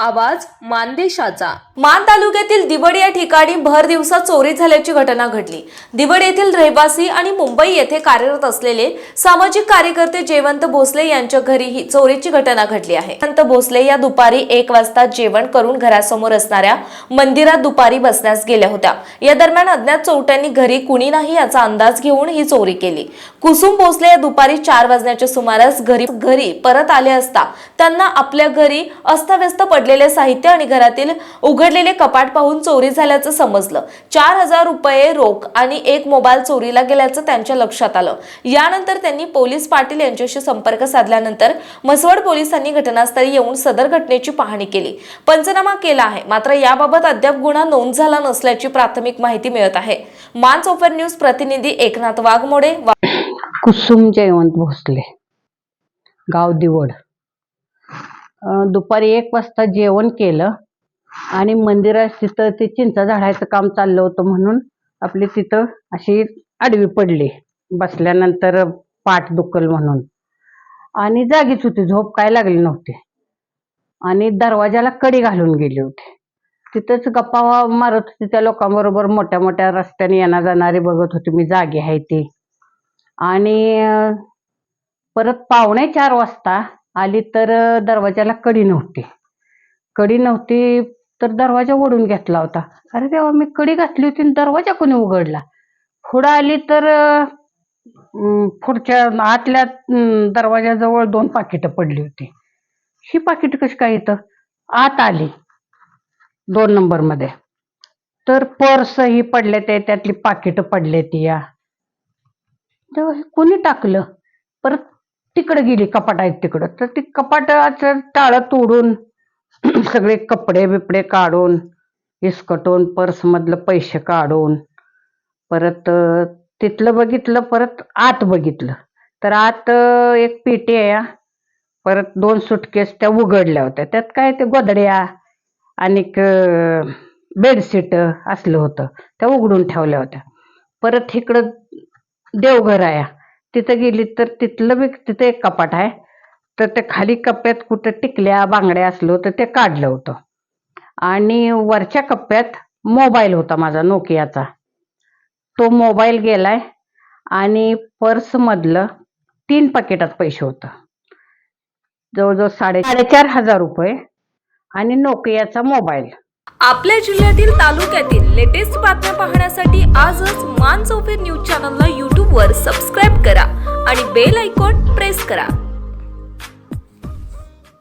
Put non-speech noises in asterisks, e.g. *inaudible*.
आवाज मानदेशाचा. मान तालुक्यातील दिवड या ठिकाणी भर दिवसा चोरी झाल्याची घटना घडली. दिवड येथील रहिवासी आणि मुंबई येथे कार्यरत असलेले सामाजिक कार्यकर्ते जयवंत भोसले यांच्या घरी ही चोरीची घटना घडली आहे. जयवंत भोसले या दुपारी एक वाजता जेवण करून घरासमोर असणाऱ्या मंदिरात दुपारी बसण्यास गेल्या होत्या. या दरम्यान अज्ञात चोरट्यांनी घरी कुणी नाही याचा अंदाज घेऊन ही चोरी केली. कुसुम भोसले या दुपारी चार वाजण्याच्या सुमारास घरी घरी परत आले असता त्यांना आपल्या घरी अस्ताव्यस्त पडलेले साहित्य आणि घरातील उघडलेले कपाट पाहून चोरी झाल्याचं समजलं. चार हजार रुपये रोख आणि एक मोबाईल चोरीला गेल्याचं त्यांच्या लक्षात आलं. यानंतर त्यांनी पोलीस पाटील यांच्याशी संपर्क साधल्यानंतर मसवड पोलिसांनी घटनास्थळी येऊन सदर घटनेची पाहणी केली. पंचनामा केला आहे मात्र याबाबत अद्याप गुन्हा नोंद झाला नसल्याची प्राथमिक माहिती मिळत आहे. मान्स ओपन न्यूज प्रतिनिधी एकनाथ वाघमोडे कुसुम जयवंत भोसले गाव दिवड. दुपारी एक वाजता जेवण केलं. आणि मंदिरात तिथं ते चिंचा झाडायचं काम चाललं होतं म्हणून आपली तिथं अशी आडवी पडली. बसल्यानंतर पाठ दुखल म्हणून. आणि जागीच होती झोप काय लागली नव्हती. आणि दरवाजाला कडी घालून गेली होती. तिथंच गप्पा मारत होती त्या लोकांबरोबर मोठ्या मोठ्या रस्त्याने येणार जाणारी बघत होती मी जागी आहे ती. आणि परत पावणे चार वाजता आली तर दरवाजाला कडी नव्हती. कडी नव्हती तर दरवाजा ओढून घेतला होता. अरे तेव्हा मी कडी घातली होती आणि दरवाजा कोणी उघडला? पुढं आली तर अं, पुढच्या आतल्या दरवाजाजवळ दोन पाकिटं पडली होती. ही पाकिट कशी काय इथं? आत आली दोन नंबरमध्ये तर पर्स ही पडले ते त्यातली पाकिटं पडले ती या. तेव्हा हे कोणी टाकलं? परत तिकडे गेली कपाट आहेत तिकडं. तर ती कपाटाचं टाळं तोडून *clears throat* सगळे कपडे बिपडे काढून इसकटून पर्समधलं पैसे काढून परत तिथलं बघितलं परत आत बघितलं. तर आत एक पेटी आहे परत दोन सुटकेस त्या उघडल्या होत्या. त्यात काय ते गोदड्या आणि बेडशीट असलं होतं त्या उघडून ठेवल्या होत्या. परत इकडं देवघर आहे तिथं गेली तर तिथलं बी तिथं एक कपाट आहे. तर ते खाली कप्प्यात कुठं टिकल्या बांगड्या असलो तर ते काढलं होतं. आणि वरच्या कप्प्यात मोबाईल होता माझा नोकियाचा. तो मोबाईल गेलाय आणि पर्समधलं तीन पाकिटात पैसे होतं. जवळजवळ साडे साडेचार हजार रुपये आणि नोकियाचा मोबाईल. आपल्या जिल्ह्यातील तालुक्यातील लेटेस्ट बातम्या पाहण्यासाठी आजच मान चौफेर न्यूज चॅनलला युट्यूबवर सब बेल आयकॉन प्रेस करा.